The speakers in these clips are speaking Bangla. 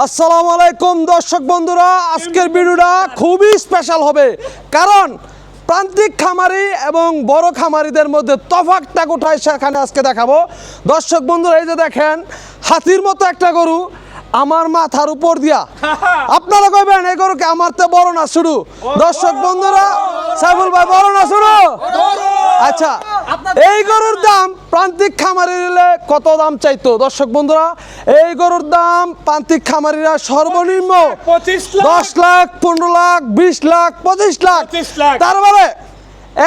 আসসালামু আলাইকুম দর্শক বন্ধুরা। আজকের ভিডিওটা খুবই স্পেশাল হবে। কারণ প্রান্তিক খামারি এবং বড় খামারিদের মধ্যে তফাকটা কোথায় সেখানে আজকে দেখাবো। দর্শক বন্ধুরা এই যে দেখেন হাতির মতো একটা গরু আমার মাথার উপর দিয়া। আপনারা কইবেন এই গরুকে আমার তো বড় না শুরু? দর্শক বন্ধুরা সাইফুল ভাই বড় না শুরু? আচ্ছা এই গরুর দাম প্রান্তিক খামারি নিলে কত দাম চাইতো? দর্শক বন্ধুরা এই গরুর দাম প্রান্তিক খামারিরা সর্বনিম্ন দশ লাখ পনেরো লাখ বিশ লাখ পঁচিশ লাখ। 25 লাখ। তার মানে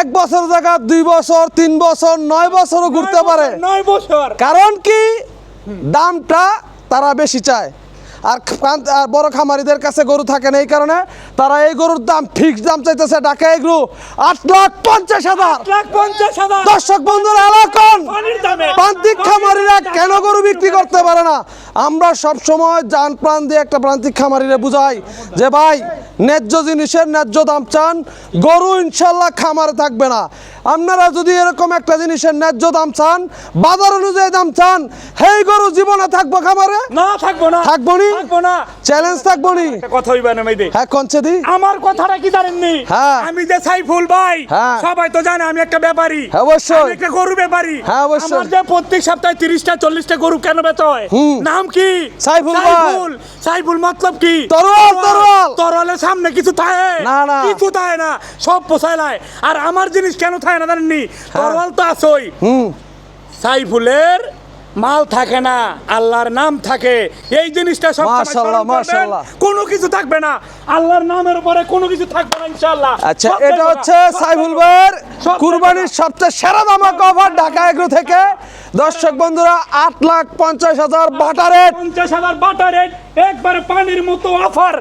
এক বছর জায়গা দুই বছর তিন বছর নয় বছরও ঘুরতে পারে। নয় বছর। কারণ কি? দামটা তারা বেশি চায়। আর প্রান্ত- আর বড় খামারিদের কাছে গরু থাকে না এই কারণে তারা এই গরুর দাম ফিক্স দাম চাইতেছে ঢাকা এগ্রু। আট লাখ পঞ্চাশ হাজার। পঞ্চাশ হাজার। দর্শক বন্ধুরা এলাকন প্রান্তিক খামারিরা কেন গরু বিক্রি করতে পারে না? আমরা সব সময় যান প্রাণ দিয়ে একটা প্রান্তিক খামারিরা বুঝাই যে ভাই ন্যায্য জিনিসের ন্যায্য দাম চান। গরু ইনশাল্লাহ খামারে থাকবে না। আপনারা যদি এরকম একটা জিনিসের ন্যায্য দাম চান বাজার অনুযায়ী দাম চান হেই গরু জীবনে থাকব খামারে? না থাকব না। থাকব নি? থাকব না। চ্যালেঞ্জ থাকব নি? কথা হইবে না মেয়েদের। হ্যাঁ কনছে দি। আমার কথাটা কি জানেননি হ্যাঁ। আমি যে সাইফুল ভাই হ্যাঁ। সবাই তো জানে আমি একটা ব্যাপারী। হ্যাঁ, অবশ্যই। আমি একটা গরু ব্যাপারী। হ্যাঁ, অবশ্যই। আমার যে প্রত্যেক সপ্তাহে তিরিশটা চল্লিশটা গরু কেন বেচা হয়? নাম কি? সাইফুল ভাই। সাইফুল। সাইফুল মতলব কি? তরোয়াল, তরোয়াল। তরোয়ালের সামনে কিছু থাকে? না, না। কিছু থাকে না। সব পোষায় লাই। আর আমার জিনিস কেন থাকে না। জানেননি। তো আসই সাইফুলের মাল থাকে না আল্লাহর নাম থাকে। এই জিনিসটা সব মাশাআল্লাহ, মাশাআল্লাহ। কোনো কিছু থাকবে না। আল্লাহর নামের উপরে কোনো কিছু থাকবে না ইনশাআল্লাহ। আচ্ছা এটা হচ্ছে সাইফুল ভাইয়ের কুরবানির সবচেয়ে সেরা দামাক অফার ঢাকা এগ্রো থেকে। দর্শক বন্ধুরা আট লাখ পঞ্চাশ হাজার বাটা রেট পঞ্চাশ হাজার বাটার রেট একবারে পানির মতো অফার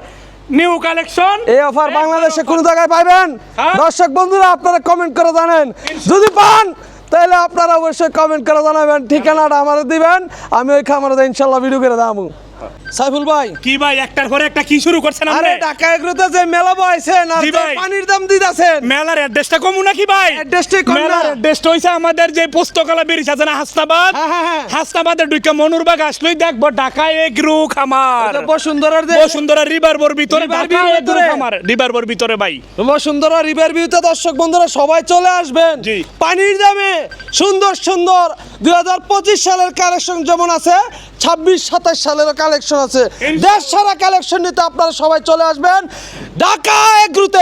নিউ কালেকশন এই অফার বাংলাদেশে কোন জায়গায় পাইবেন? হ্যাঁ। দর্শক বন্ধুরা আপনারা কমেন্ট করে জানেন। যদি পান তাহলে আপনারা অবশ্যই কমেন্ট করে জানাবেন। ঠিকানাটা আমাদের দিবেন। আমি ওই খামারে ইনশাল্লাহ ভিডিও করে দামু। সাইফুল ভাই। কি ভাই একটার পরে একটা কি শুরু করছেন আরে ঢাকা এগ্রোতে যে মেলা বয়ছেন আর যে পানির দাম দিতেছেন। মেলার অ্যাড্রেসটা কমু নাকি ভাই? কম। মেলার অ্যাড্রেসটা হইছে আমাদের যে পুস্তকালা আছে না হাসনাবাদ? হ্যাঁ, হ্যাঁ, হ্যাঁ। হাসনাবাদের দুইটা মনুরবাগ আসলেই দেখব এগ্রু খামার। বসুন্ধরার যে বসুন্ধরা রিভার বোর ভিতরে রিভার ঢাকা ভিউর ভিতরে? খামার রিভার বোর ভিতরে ভাই। বসুন্ধরা রিভার ভিউতে দর্শক বন্ধুরা সবাই চলে আসবেন। পানির দামে সুন্দর সুন্দর দুই হাজার পঁচিশ সালের কালেকশন যেমন আছে ছাব্বিশ সাতাশ সালের কালেকশন আছে। দেশ সারা কালেকশন নিতে আপনারা সবাই চলে আসবেন ঢাকা এগ্রুতে